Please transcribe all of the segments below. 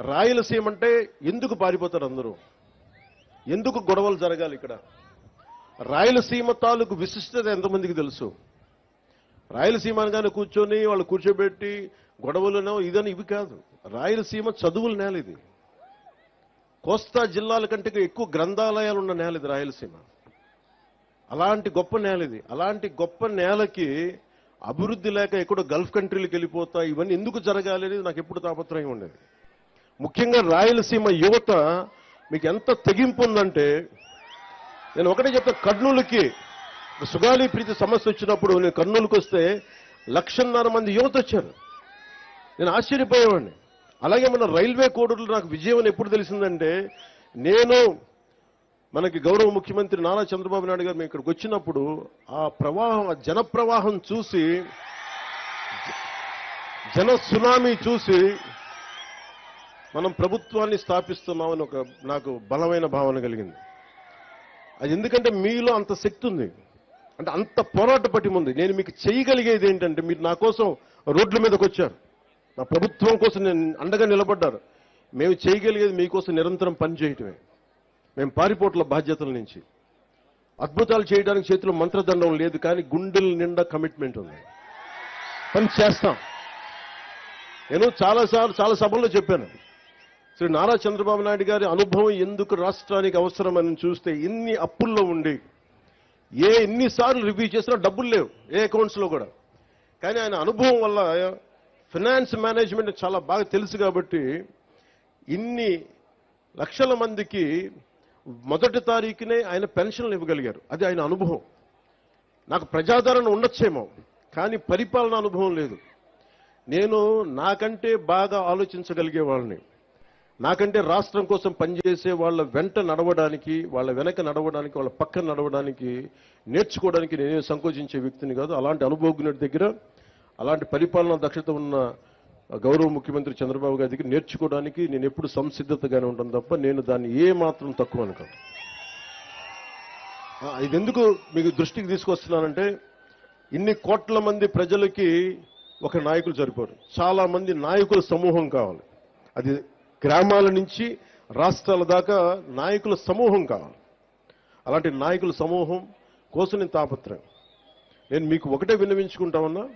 రాయలసీమ అంటే ఎందుకు పారిపోతారు అందరూ? ఎందుకు గొడవలు జరగాలి ఇక్కడ? రాయలసీమ తాలూకు విశిష్టత ఎంతమందికి తెలుసు? రాయలసీమ అనగానే కూర్చొని వాళ్ళు కూర్చోబెట్టి గొడవలను ఇదని ఇవి కాదు. రాయలసీమ చదువుల నేల ఇది. కోస్తా జిల్లాల కంటే ఎక్కువ గ్రంథాలయాలు ఉన్న నేల ఇది రాయలసీమ. అలాంటి గొప్ప నేల ఇది. అలాంటి గొప్ప నేలకి అభివృద్ధి లేక ఎక్కడో గల్ఫ్ కంట్రీలకు వెళ్ళిపోతా ఇవన్నీ ఎందుకు జరగాలి అనేది నాకు ఎప్పుడు తాపత్రయం ఉండేది. ముఖ్యంగా రాయలసీమ యువత మీకు ఎంత తెగింపు ఉందంటే నేను ఒకటే చెప్తా కర్నూలుకి సుగాలి ప్రీతి సమస్య వచ్చినప్పుడు నేను కర్నూలుకి వస్తే లక్షన్నర మంది యువత వచ్చారు. నేను ఆశ్చర్యపోయేవాడిని. అలాగే మన రైల్వే కోడూరులో నాకు విజయం అని ఎప్పుడు తెలిసిందంటే నేను మనకి గౌరవ ముఖ్యమంత్రి నారా చంద్రబాబు నాయుడు గారు మేము ఇక్కడికి వచ్చినప్పుడు ఆ ప్రవాహం ఆ జన ప్రవాహం చూసి జన సునామీ చూసి మనం ప్రభుత్వాన్ని స్థాపిస్తున్నామని ఒక నాకు బలమైన భావన కలిగింది. అది ఎందుకంటే మీలో అంత శక్తి ఉంది. అంటే అంత పోరాట పటిమ నేను మీకు చేయగలిగేది ఏంటంటే మీరు నా కోసం రోడ్ల మీదకి వచ్చారు. నా ప్రభుత్వం కోసం నేను అండగా నిలబడ్డారు. మేము చేయగలిగేది మీకోసం నిరంతరం పనిచేయటమే మేము పారిపోట్ల బాధ్యతల నుంచి. అద్భుతాలు చేయడానికి చేతిలో మంత్రదండం లేదు కానీ గుండెల నిండా కమిట్మెంట్ ఉంది. పని చేస్తాం. నేను చాలాసార్లు చాలా సభల్లో చెప్పాను. శ్రీ నారా చంద్రబాబు నాయుడు గారి అనుభవం ఎందుకు రాష్ట్రానికి అవసరమని చూస్తే ఇన్ని అప్పుల్లో ఉండి ఏ ఎన్నిసార్లు రివ్యూ చేసినా డబ్బులు లేవు ఏ అకౌంట్స్లో కూడా. కానీ ఆయన అనుభవం వల్ల ఫినాన్స్ మేనేజ్మెంట్ చాలా బాగా తెలుసు కాబట్టి ఇన్ని లక్షల మందికి మొదటి తారీఖునే ఆయన పెన్షన్లు ఇవ్వగలిగారు. అది ఆయన అనుభవం. నాకు ప్రజాదరణ ఉండొచ్చేమో కానీ పరిపాలన అనుభవం లేదు. నేను నాకంటే బాగా ఆలోచించగలిగే వాళ్ళని. నాకంటే రాష్ట్రం కోసం పనిచేసే వాళ్ళ వెంట నడవడానికి వాళ్ళ వెనక నడవడానికి వాళ్ళ పక్కన నడవడానికి నేర్చుకోవడానికి నేనే సంకోచించే వ్యక్తిని కాదు. అలాంటి అనుభవజ్ఞుడి దగ్గర అలాంటి పరిపాలన దక్షత ఉన్న గౌరవ ముఖ్యమంత్రి చంద్రబాబు గారి దగ్గర నేర్చుకోవడానికి నేను ఎప్పుడు సంసిద్ధతగానే ఉంటాను తప్ప నేను దాన్ని ఏ మాత్రం తక్కువ అనుకోను ఇది ఎందుకు మీకు దృష్టికి తీసుకొస్తున్నానంటే ఇన్ని కోట్ల మంది ప్రజలకి ఒక నాయకులు సరిపోరు. చాలా మంది నాయకుల సమూహం కావాలి. అది గ్రామాల నుంచి రాష్ట్రాల దాకా నాయకుల సమూహం కావాలి. అలాంటి నాయకుల సమూహం కోసం నేను తాపత్రయం. నేను మీకు ఒకటే విన్నవించుకుంటామన్నా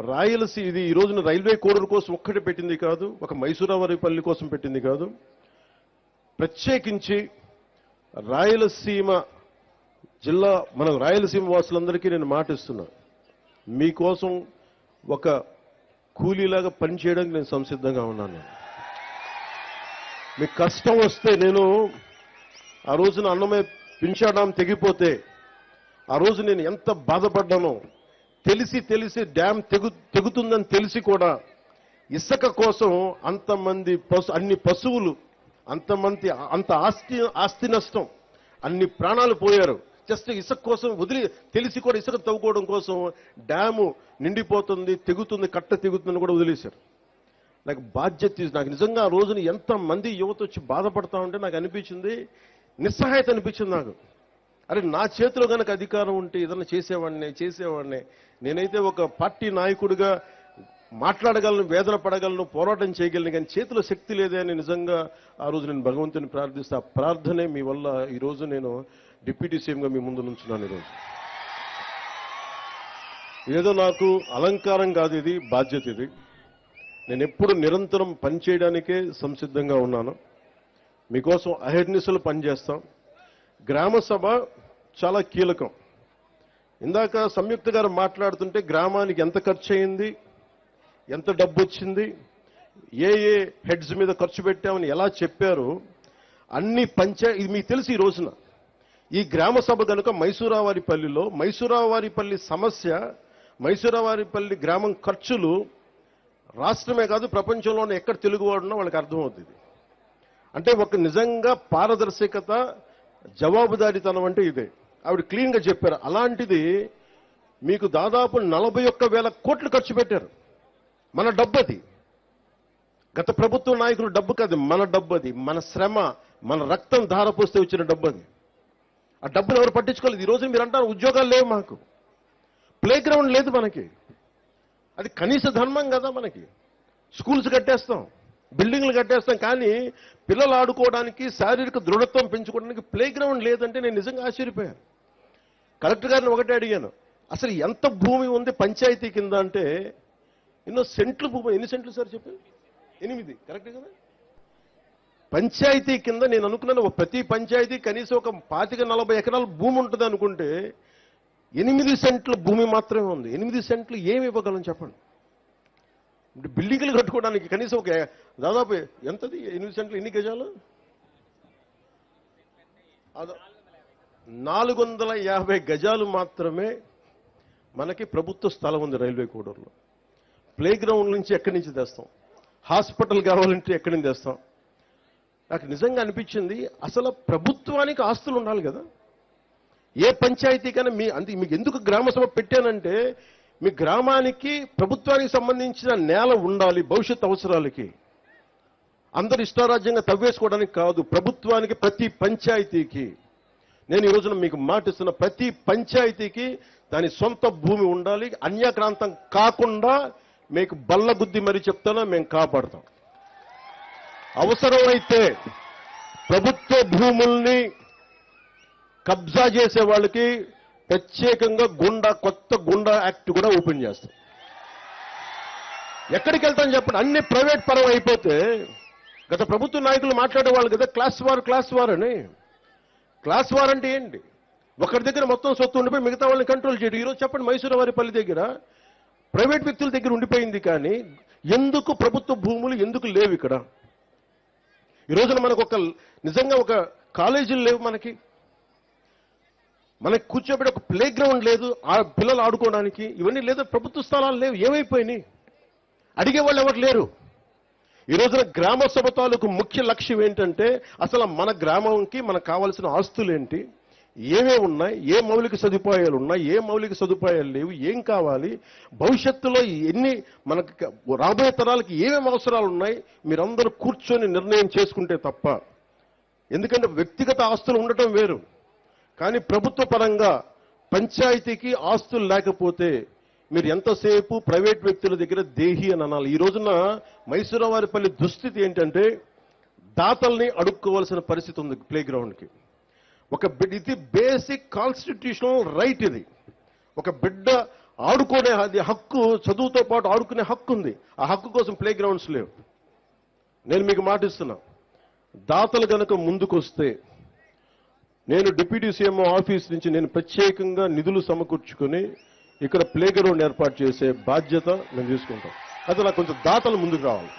రాయలసీ ఇది ఈ రోజున రైల్వే కోడూరు కోసం ఒక్కటే పెట్టింది కాదు ఒక మైసూరావరిపల్లి కోసం పెట్టింది కాదు. ప్రత్యేకించి రాయలసీమ జిల్లా మన రాయలసీమ వాసులందరికీ నేను మాటిస్తున్నా మీకోసం ఒక కూలీలాగా పనిచేయడానికి నేను సంసిద్ధంగా ఉన్నాను. మీకు కష్టం వస్తే నేను ఆ రోజున అన్నమే పింఛాడాం తెగిపోతే ఆ రోజు నేను ఎంత బాధపడ్డానో తెలిసి తెలిసి డ్యామ్ తెగు తెగుతుందని తెలిసి కూడా ఇసుక కోసం అంతమంది పశు అన్ని పశువులు అంతమంది అంత ఆస్తి ఆస్తి నష్టం అన్ని ప్రాణాలు పోయారు. జస్ట్ ఇసుక కోసం వదిలి తెలిసి కూడా ఇసుక తవ్వుకోవడం కోసం డ్యాము నిండిపోతుంది తెగుతుంది కట్ట తెగుతుందని కూడా వదిలేశారు. నాకు బాధ్యత నాకు నిజంగా ఆ రోజున ఎంతమంది యువత వచ్చి బాధపడతా ఉంటే నాకు అనిపించింది నిస్సహాయత అనిపించింది నాకు. అరే నా చేతిలో కనుక అధికారం ఉంటే ఏదైనా చేసేవాడిని చేసేవాడిని. నేనైతే ఒక పార్టీ నాయకుడిగా మాట్లాడగలను వేదన పడగలను పోరాటం చేయగలను కానీ చేతిలో శక్తి లేదే అని నిజంగా ఆ రోజు నేను భగవంతుని ప్రార్థిస్తే. ఆ ప్రార్థనే మీ వల్ల ఈరోజు నేను డిప్యూటీ సీఎంగా మీ ముందు నుంచున్నాను ఈరోజు ఏదో నాకు అలంకారం కాదు ఇది బాధ్యత ఇది. నేను ఎప్పుడు నిరంతరం పనిచేయడానికే సంసిద్ధంగా ఉన్నాను. మీకోసం అహర్నిశలు పనిచేస్తాం. గ్రామ సభ చాలా కీలకం. ఇందాక సంయుక్త గారు మాట్లాడుతుంటే గ్రామానికి ఎంత ఖర్చు అయింది ఎంత డబ్బు వచ్చింది ఏ ఏ హెడ్స్ మీద ఖర్చు పెట్టామని ఎలా చెప్పారు అన్ని పంచా ఇది మీకు తెలిసి ఈ రోజున. ఈ గ్రామ సభ కనుక మైసూరావారిపల్లిలో మైసూరావారిపల్లి సమస్య మైసూరావారిపల్లి గ్రామం ఖర్చులు రాష్ట్రమే కాదు ప్రపంచంలోనే ఎక్కడ తెలుగు వాడున్నా వాళ్ళకి అర్థమవుతుంది. అంటే ఒక నిజంగా పారదర్శకత జవాబుదారీతనం అంటే ఇదే. ఆవిడ క్లీన్గా చెప్పారు అలాంటిది మీకు దాదాపు నలభై ఒక్క వేల కోట్లు ఖర్చు పెట్టారు. మన డబ్బు అది గత ప్రభుత్వ నాయకులు డబ్బు కాదు మన డబ్బు అది మన శ్రమ మన రక్తం ధారపోస్తే వచ్చిన డబ్బు అది ఆ డబ్బును ఎవరు పట్టించుకోలేదు. ఈ రోజు మీరు అంటారు ఉద్యోగాలు లేవు మాకు. ప్లే గ్రౌండ్ లేదు మనకి. అది కనీస ధర్మం కదా మనకి. స్కూల్స్ కట్టేస్తాం బిల్డింగ్లు కట్టేస్తాం కానీ పిల్లలు ఆడుకోవడానికి శారీరక దృఢత్వం పెంచుకోవడానికి ప్లే గ్రౌండ్ లేదంటే నేను నిజంగా ఆశ్చర్యపోయాను. కలెక్టర్ గారిని ఒకటే అడిగాను అసలు ఎంత భూమి ఉంది పంచాయతీ కింద అంటే ఎన్నో సెంట్లు భూమి ఎన్ని సెంట్లు సార్ చెప్పి ఎనిమిది కరెక్ట్ కదా? పంచాయతీ కింద నేను అనుకున్నాను ఒక ప్రతి పంచాయతీ కనీసం ఒక పాతిక నలభై ఎకరాల భూమి ఉంటుంది అనుకుంటే ఎనిమిది సెంట్ల భూమి మాత్రమే ఉంది. ఎనిమిది సెంట్లు ఏమి ఇవ్వగలం చెప్పండి? బిల్డింగ్లు కట్టుకోవడానికి కనీసం ఒక దాదాపు ఎంతది? ఎనిమిది సెంట్లు ఎన్ని గజాలు? నాలుగు వందల యాభై గజాలు మాత్రమే మనకి ప్రభుత్వ స్థలం ఉంది రైల్వే కోడూరులో. ప్లే గ్రౌండ్ నుంచి ఎక్కడి నుంచి తెస్తాం? హాస్పిటల్ కావాలంటే ఎక్కడి నుంచి తెస్తాం? నాకు నిజంగా అనిపించింది అసలు ప్రభుత్వానికి ఆస్తులు ఉండాలి కదా. ఏ పంచాయతీకైనా మీ అంటే మీకు ఎందుకు గ్రామ సభ పెట్టానంటే మీ గ్రామానికి ప్రభుత్వానికి సంబంధించిన నేల ఉండాలి భవిష్యత్ అవసరాలకి. అందరు ఇష్టారాజ్యంగా తవ్వేసుకోవడానికి కాదు ప్రభుత్వానికి ప్రతి పంచాయతీకి. నేను ఈ రోజున మీకు మాటిస్తున్న ప్రతి పంచాయతీకి దాని సొంత భూమి ఉండాలి అన్యక్రాంతం కాకుండా మీకు బల్లబుద్ధి మరి చెప్తానో మేము కాపాడతాం. అవసరమైతే ప్రభుత్వ భూముల్ని కబ్జా చేసే వాళ్ళకి ప్రత్యేకంగా గుండా కొత్త గుండా యాక్ట్ కూడా ఓపెన్ చేస్తాం. ఎక్కడికి వెళ్తాం చెప్పండి? అన్ని ప్రైవేట్ పరం అయిపోతే గత ప్రభుత్వ నాయకులు మాట్లాడేవాళ్ళు కదా క్లాస్ వార్ క్లాస్ వార్ అని. క్లాస్ వార్ అంటే ఏంటి? ఒకరి దగ్గర మొత్తం సొత్తు ఉండిపోయి మిగతా వాళ్ళని కంట్రోల్ చేయడం. ఈరోజు చెప్పండి మైసూరు వారిపల్లి దగ్గర ప్రైవేట్ వ్యక్తుల దగ్గర ఉండిపోయింది కానీ ఎందుకు ప్రభుత్వ భూములు ఎందుకు లేవు ఇక్కడ? ఈ రోజున మనకు ఒక నిజంగా ఒక కాలేజీలు లేవు మనకి. మనకి కూర్చోబెట్టి ఒక ప్లే గ్రౌండ్ లేదు ఆ పిల్లలు ఆడుకోవడానికి ఇవన్నీ లేదు ప్రభుత్వ స్థలాలు లేవు ఏమైపోయినాయి? అడిగే వాళ్ళు ఎవరు లేరు. ఈ రోజున గ్రామ సభ తాలూకు ముఖ్య లక్ష్యం ఏంటంటే అసలు మన గ్రామంకి మనకు కావాల్సిన ఆస్తులు ఏంటి? ఏమేమి ఉన్నాయి? ఏ మౌలిక సదుపాయాలు ఉన్నాయి? ఏ మౌలిక సదుపాయాలు లేవు? ఏం కావాలి? భవిష్యత్తులో ఎన్ని మనకు రాబోయే తరాలకి ఏమేమి అవసరాలు ఉన్నాయి? మీరందరూ కూర్చొని నిర్ణయం చేసుకుంటే తప్ప. ఎందుకంటే వ్యక్తిగత ఆస్తులు ఉండటం వేరు. కానీ ప్రభుత్వ పరంగా పంచాయతీకి ఆస్తులు లేకపోతే మీరు ఎంతసేపు ప్రైవేట్ వ్యక్తుల దగ్గర దేహి అని అనాలి. ఈ రోజున మైసూరవారిపల్లి దుస్థితి ఏంటంటే దాతల్ని అడుక్కోవాల్సిన పరిస్థితి ఉంది ప్లే గ్రౌండ్కి ఒక ఇది బేసిక్ కాన్స్టిట్యూషనల్ రైట్ ఇది. ఒక బిడ్డ ఆడుకునే అది హక్కు చదువుతో పాటు ఆడుకునే హక్కు ఉంది. ఆ హక్కు కోసం ప్లే గ్రౌండ్స్ లేవు. నేను మీకు మాటిస్తున్నా. దాతలు కనుక ముందుకొస్తే నేను డిప్యూటీ సీఎం ఆఫీస్ నుంచి నేను ప్రత్యేకంగా నిధులు సమకూర్చుకొని ఇక్కడ ప్లే గ్రౌండ్ ఏర్పాటు చేసే బాధ్యత మేము తీసుకుంటాం. అయితే నాకు కొంచెం దాతలు ముందుకు రావాలి.